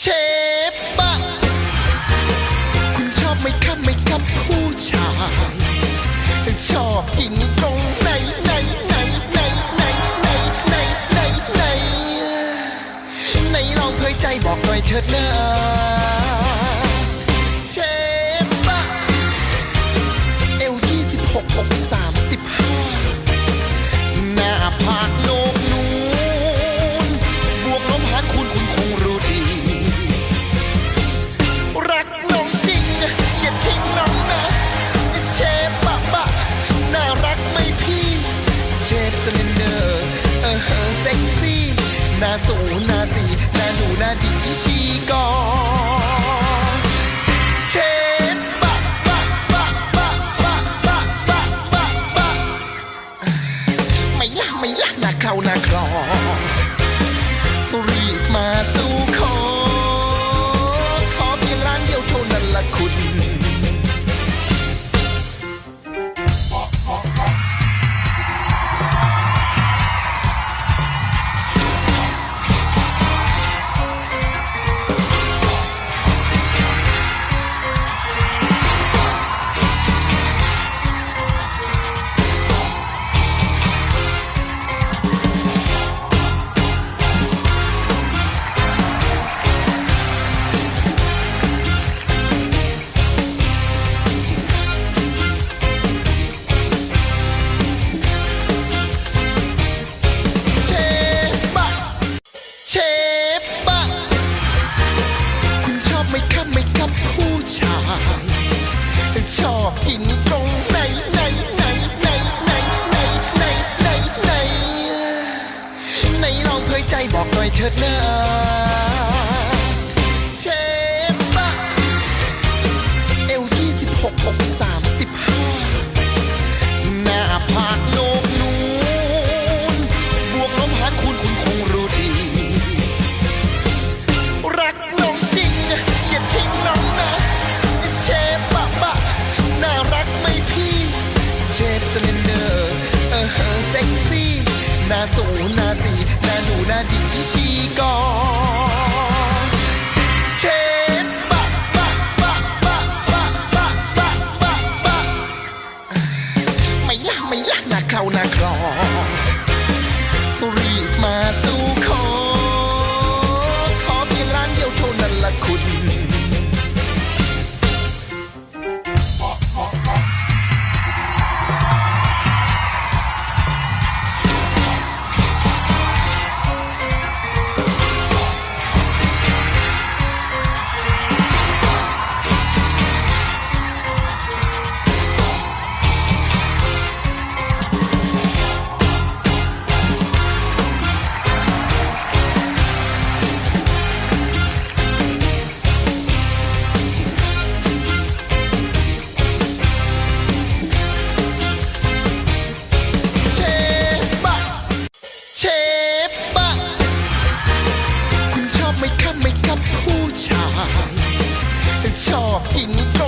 เชฟบะคุณชอบไหมครับไหมครับผู้ชาย ชอบหญิงตรงไหนไหนไหนไหนไหนไหนไหนไหนไหนไหนลองเผยใจบอกหน่อยเถิดนะ สูนาสีนาหนูนาดีชีกอเชฟบะบะบะบะบะบะบะบะบะไม่ละไม่ละนาเข้านาคลองรีบมาสู่ Che ชายชอบหญิงตรงไหนไหนไหนไหนไหนไหนไหนไหนไหนไหนลองเผยใจบอกหน่อยเถิดนะ บะไม่ละไม่ละหน้าเข้าหน้าคลอ เชฟบะคุณชอบไหมครับไหมครับผู้ชายชอบหญิงตรง